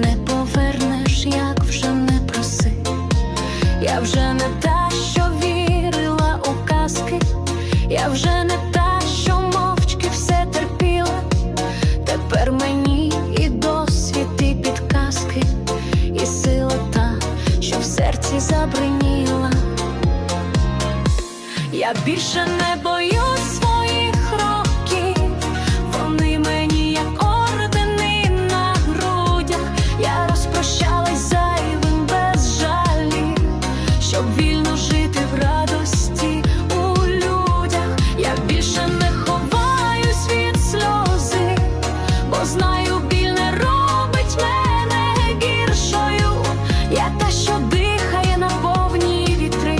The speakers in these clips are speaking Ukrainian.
повернеш, як вже не проси. Я вже не та, що вірила у казки, я вже не та, що мовчки все терпіла. Тепер мені і досвід, і підказки, і сила та, що в серці забриніла. Я більше не боюсь жити в радості у людях. Я більше не ховаюсь від сльози, бо знаю, біль не робить мене гіршою. Я та, що дихає на повні вітри.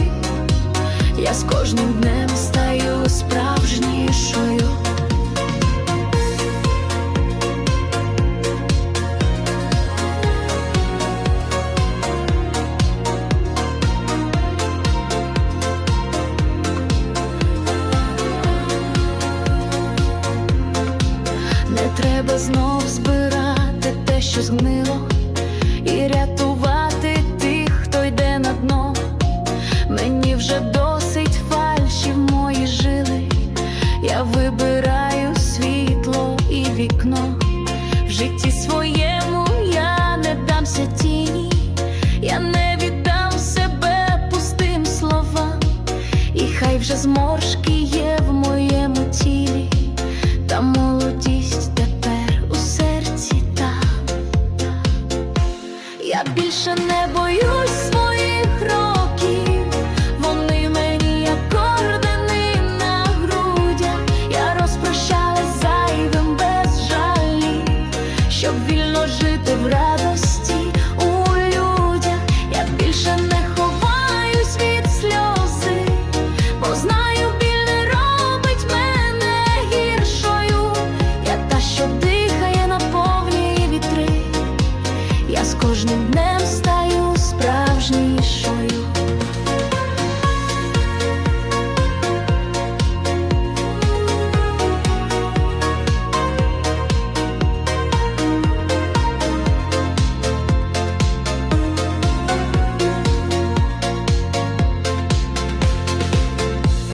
Я з кожним днем стаю справжнішою. Треба знов збирати те, що згнило, і рятувати тих, хто йде на дно. Мені вже досить фальші в мої жили. Я вибираю світло і вікно. В житті своєму я не дамся тіні, я не віддам себе пустим словам, і хай вже зморшки Я більше не боюсь кожним днем справжнішою.